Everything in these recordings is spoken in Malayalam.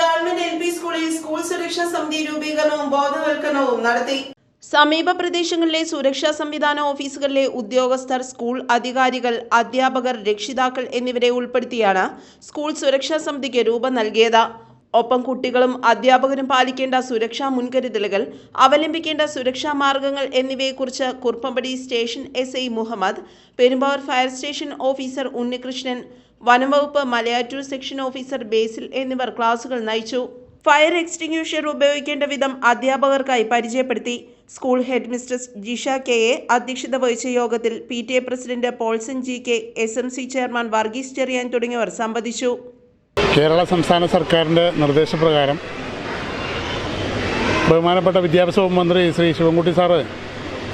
ഗവൺമെന്റ് എൽ പി സ്കൂളിൽ സ്കൂൾ സുരക്ഷാ സമിതി രൂപീകരണവും ബോധവൽക്കരണവും നടത്തി. സമീപ പ്രദേശങ്ങളിലെ സുരക്ഷാ സംവിധാന ഓഫീസുകളിലെ ഉദ്യോഗസ്ഥർ സ്കൂൾ അധികാരികൾ അധ്യാപകർ രക്ഷിതാക്കൾ എന്നിവരെ ഉൾപ്പെടുത്തിയാണ് സ്കൂൾ സുരക്ഷാ സമിതിക്ക് രൂപം നൽകിയത്. ഒപ്പം കുട്ടികളും അധ്യാപകരും പാലിക്കേണ്ട സുരക്ഷാ മുൻകരുതലുകൾ അവലംബിക്കേണ്ട സുരക്ഷാ മാർഗങ്ങൾ എന്നിവയെക്കുറിച്ച് Kuruppampady station S I Muhammad Perumbavoor fire station officer Unnikrishnan വനംവകുപ്പ് മലയാറ്റൂർ സെക്ഷൻ ഓഫീസർ ബേസിൽ എന്നിവർ ക്ലാസുകൾ നയിച്ചു. ഫയർ എക്സ്റ്റിംഗ്വിഷർ ഉപയോഗിക്കേണ്ട വിധം അധ്യാപകർക്കായി പരിചയപ്പെടുത്തി. School headmistress Jisha K A അധ്യക്ഷത വഹിച്ച യോഗത്തിൽ P T A president Paulson G K S M C chairman Varghese Cherian തുടങ്ങിയവർ സംബന്ധിച്ചു കേരള സംസ്ഥാന സർക്കാരിന്റെ നിർദ്ദേശപ്രകാരം ബഹുമാനപ്പെട്ട വിദ്യാഭ്യാസ മന്ത്രി ശ്രീ ശിവൻകുട്ടി സാറ്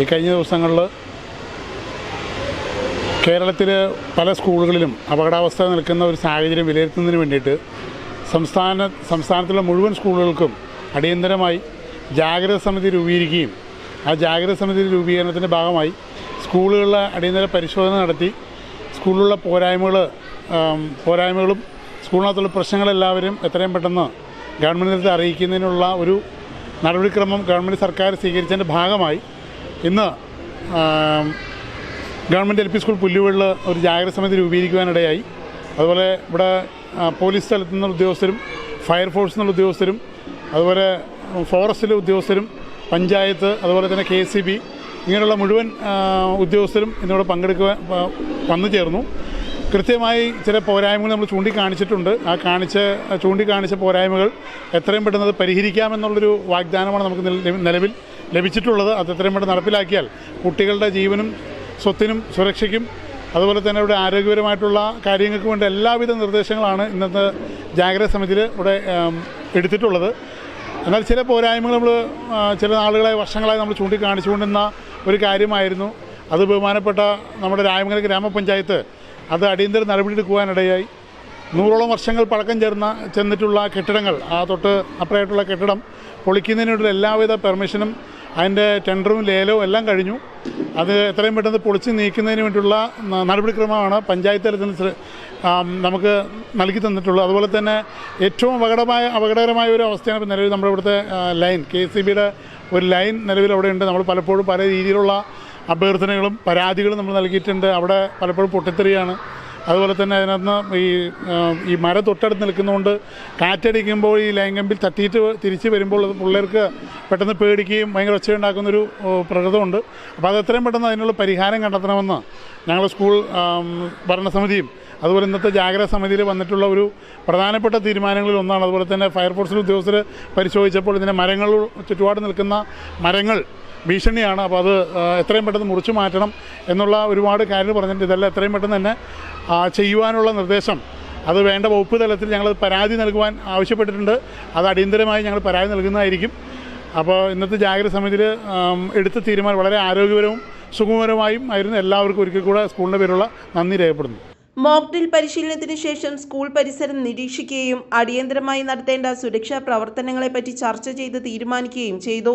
ഈ കഴിഞ്ഞ ദിവസങ്ങളിൽ കേരളത്തിൽ പല സ്കൂളുകളിലും അപകടാവസ്ഥ നിൽക്കുന്ന ഒരു സാഹചര്യം വിലയിരുത്തുന്നതിന് വേണ്ടിയിട്ട് സംസ്ഥാന സംസ്ഥാനത്തുള്ള മുഴുവൻ സ്കൂളുകൾക്കും അടിയന്തരമായി ജാഗ്രത സമിതി രൂപീകരിക്കുകയും ആ ജാഗ്രത സമിതി രൂപീകരണത്തിന്റെ ഭാഗമായി സ്കൂളുകളിലെ അടിയന്തര പരിശോധന നടത്തി സ്കൂളിലുള്ള പോരായ്മകൾ പോരായ്മകളും സ്കൂളിനകത്തുള്ള പ്രശ്നങ്ങളെല്ലാവരും എത്രയും പെട്ടെന്ന് ഗവൺമെന്റിനടുത്ത് അറിയിക്കുന്നതിനുള്ള ഒരു നടപടിക്രമം ഗവൺമെന്റ് സർക്കാർ സ്വീകരിച്ചതിന്റെ ഭാഗമായി ഇന്ന് government L P school Pulluvella ഒരു ജാഗ്രത സമിതി രൂപീകരിക്കുവാനിടയായി. അതുപോലെ ഇവിടെ പോലീസ് സ്ഥലത്തു നിന്നുള്ള ഉദ്യോഗസ്ഥരും ഫയർഫോഴ്സിൽ നിന്നുള്ള ഉദ്യോഗസ്ഥരും അതുപോലെ ഫോറസ്റ്റിലെ ഉദ്യോഗസ്ഥരും പഞ്ചായത്ത് അതുപോലെ തന്നെ കെ സി ബി ഇങ്ങനെയുള്ള മുഴുവൻ ഉദ്യോഗസ്ഥരും ഇന്നിവിടെ പങ്കെടുക്കുവാൻ വന്നു ചേർന്നു. കൃത്യമായി ചില പോരായ്മകൾ നമ്മൾ ചൂണ്ടിക്കാണിച്ചിട്ടുണ്ട്. ആ കാണിച്ച ചൂണ്ടിക്കാണിച്ച പോരായ്മകൾ എത്രയും പെട്ടെന്ന് അത് പരിഹരിക്കാമെന്നുള്ളൊരു വാഗ്ദാനമാണ് നമുക്ക് നിലവിൽ ലഭിച്ചിട്ടുള്ളത്. അത് എത്രയും പെട്ടെന്ന് നടപ്പിലാക്കിയാൽ കുട്ടികളുടെ ജീവനും സ്വത്തിനും സുരക്ഷയ്ക്കും അതുപോലെ തന്നെ ഇവിടെ ആരോഗ്യപരമായിട്ടുള്ള കാര്യങ്ങൾക്ക് വേണ്ട എല്ലാവിധ നിർദ്ദേശങ്ങളാണ് ഇന്നത്തെ ജാഗ്രത സമിതിയിൽ ഇവിടെ എടുത്തിട്ടുള്ളത്. എന്നാൽ ചില പോരായ്മകൾ നമ്മൾ ചില നാളുകളായി വർഷങ്ങളായി നമ്മൾ ചൂണ്ടിക്കാണിച്ചുകൊണ്ടിരുന്ന ഒരു കാര്യമായിരുന്നു. അത് ബഹുമാനപ്പെട്ട നമ്മുടെ രായമംഗലം ഗ്രാമപഞ്ചായത്ത് അത് അടിയന്തര നടപടിയെടുക്കുവാനിടയായി. നൂറോളം വർഷങ്ങൾ പഴക്കം ചേർന്ന ചെന്നിട്ടുള്ള കെട്ടിടങ്ങൾ ആ തൊട്ട് അപ്പുറമായിട്ടുള്ള കെട്ടിടം പൊളിക്കുന്നതിനുള്ള എല്ലാവിധ പെർമിഷനും അതിന്റെ ടെൻഡറും ലേലവും എല്ലാം കഴിഞ്ഞു. അത് എത്രയും പെട്ടെന്ന് പൊളിച്ച് നീക്കുന്നതിന് വേണ്ടിയുള്ള നടപടിക്രമമാണ് പഞ്ചായത്ത് തലത്തിൽ നമുക്ക് നൽകി തന്നിട്ടുള്ളത്. അതുപോലെ തന്നെ ഏറ്റവും അപകടമായ അപകടകരമായ ഒരു അവസ്ഥയാണ് ഇപ്പോൾ നിലവിൽ നമ്മുടെ ഇവിടുത്തെ ലൈൻ. കെ സി ബിയുടെ ഒരു ലൈൻ നിലവിൽ അവിടെയുണ്ട് നമ്മൾ പലപ്പോഴും പല രീതിയിലുള്ള അഭ്യർത്ഥനകളും പരാതികളും നമ്മൾ നൽകിയിട്ടുണ്ട്. അവിടെ പലപ്പോഴും പൊട്ടിത്തെറിയാണ്. അതുപോലെ തന്നെ അതിനകത്ത് ഈ ഈ മര തൊട്ടടുത്ത് നിൽക്കുന്നതുകൊണ്ട് കാറ്റടിക്കുമ്പോൾ ഈ ലൈംഗമ്പിൽ തട്ടിയിട്ട് തിരിച്ച് വരുമ്പോൾ പിള്ളേർക്ക് പെട്ടെന്ന് പേടിക്കുകയും ഭയങ്കര ഒച്ചയുണ്ടാക്കുന്നൊരു പ്രകൃതമുണ്ട്. അപ്പോൾ അത് എത്രയും പെട്ടെന്ന് അതിനുള്ള പരിഹാരം കണ്ടെത്തണമെന്ന് ഞങ്ങൾ സ്കൂൾ ഭരണസമിതിയും അതുപോലെ ഇന്നത്തെ ജാഗ്രത സമിതിയിൽ വന്നിട്ടുള്ള ഒരു പ്രധാനപ്പെട്ട തീരുമാനങ്ങളിൽ ഒന്നാണ്. അതുപോലെ തന്നെ ഫയർഫോഴ്സിലെ ഉദ്യോഗസ്ഥർ പരിശോധിച്ചപ്പോൾ ഇതിന്റെ മരങ്ങൾ ചുറ്റുപാട് നിൽക്കുന്ന മരങ്ങൾ ഭീഷണിയാണ്. അപ്പോൾ അത് എത്രയും പെട്ടെന്ന് മുറിച്ചു മാറ്റണം എന്നുള്ള ഒരുപാട് കാര്യങ്ങൾ പറഞ്ഞിട്ട് ഇതെല്ലാം എത്രയും പെട്ടെന്ന് തന്നെ ചെയ്യുവാനുള്ള നിർദ്ദേശം. അത് വേണ്ട വകുപ്പ് തലത്തിൽ ഞങ്ങൾ പരാതി നൽകുവാൻ ആവശ്യപ്പെട്ടിട്ടുണ്ട്. അത് അടിയന്തരമായി ഞങ്ങൾ പരാതി നൽകുന്നതായിരിക്കും. അപ്പോൾ ഇന്നത്തെ ജാഗ്രത സമിതിയിൽ എടുത്ത തീരുമാനം വളരെ ആരോഗ്യപരവും സുഗമപരമായും ആയിരുന്നു. എല്ലാവർക്കും ഒരിക്കൽ കൂടെ സ്കൂളിന്റെ പേരുള്ള നന്ദി രേഖപ്പെടുന്നു. മോക്ക് ഡ്രിൽ പരിശീലനത്തിന് ശേഷം സ്കൂൾ പരിസരം നിരീക്ഷിക്കുകയും അടിയന്തരമായി നടത്തേണ്ട സുരക്ഷാ പ്രവർത്തനങ്ങളെപ്പറ്റി ചർച്ച ചെയ്ത് തീരുമാനിക്കുകയും ചെയ്തു.